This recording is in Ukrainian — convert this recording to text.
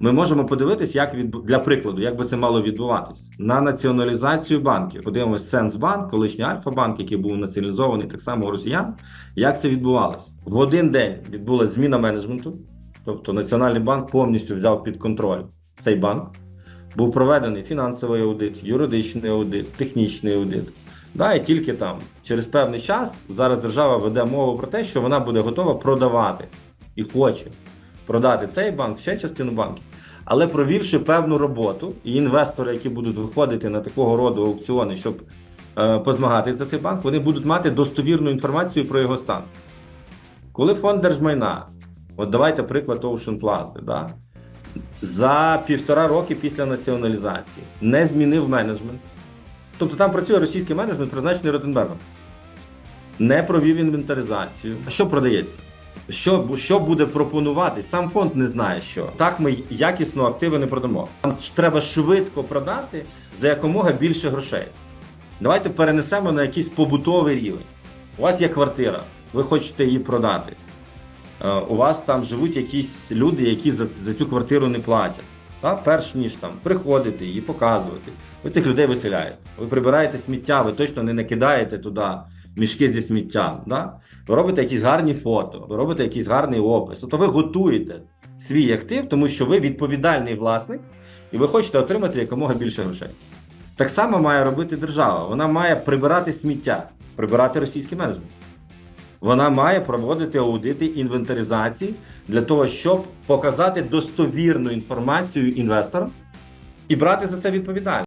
Ми можемо подивитись, як від для прикладу, як би це мало відбуватись на націоналізацію банків. Подивимось Сенсбанк, колишній Альфа-банк, який був націоналізований так само росіян. Як це відбувалось? В один день відбулася зміна менеджменту, тобто Національний банк повністю взяв під контроль цей банк. Був проведений фінансовий аудит, юридичний аудит, технічний аудит. Да, і тільки там через певний час зараз держава веде мову про те, що вона буде готова продавати і хоче продати цей банк, ще частину банків. Але провівши певну роботу, і інвестори, які будуть виходити на такого роду аукціони, щоб е, позмагатися за цей банк, вони будуть мати достовірну інформацію про його стан. Коли фонд держмайна, от давайте приклад Ocean Plaza, да, за півтора роки після націоналізації не змінив менеджмент. Тобто там працює російський менеджмент, призначений Ротенбергом. Не провів інвентаризацію. А що продається? Що, що буде пропонувати? Сам фонд не знає, що. Так ми якісно активи не продамо. Нам треба швидко продати за якомога більше грошей. Давайте перенесемо на якийсь побутовий рівень. У вас є квартира, ви хочете її продати. Е, У вас там живуть якісь люди, які за, за цю квартиру не платять. Та? Перш ніж там приходити її показувати. Ви цих людей виселяєте. Ви прибираєте сміття, ви точно не накидаєте туди мішки зі сміттям. Да? Ви робите якісь гарні фото, ви робите якийсь гарний опис. Тобто ви готуєте свій актив, тому що ви відповідальний власник і ви хочете отримати якомога більше грошей. Так само має робити держава. Вона має прибирати сміття, прибирати російський менеджмент. Вона має проводити аудити інвентаризації для того, щоб показати достовірну інформацію інвесторам і брати за це відповідальність.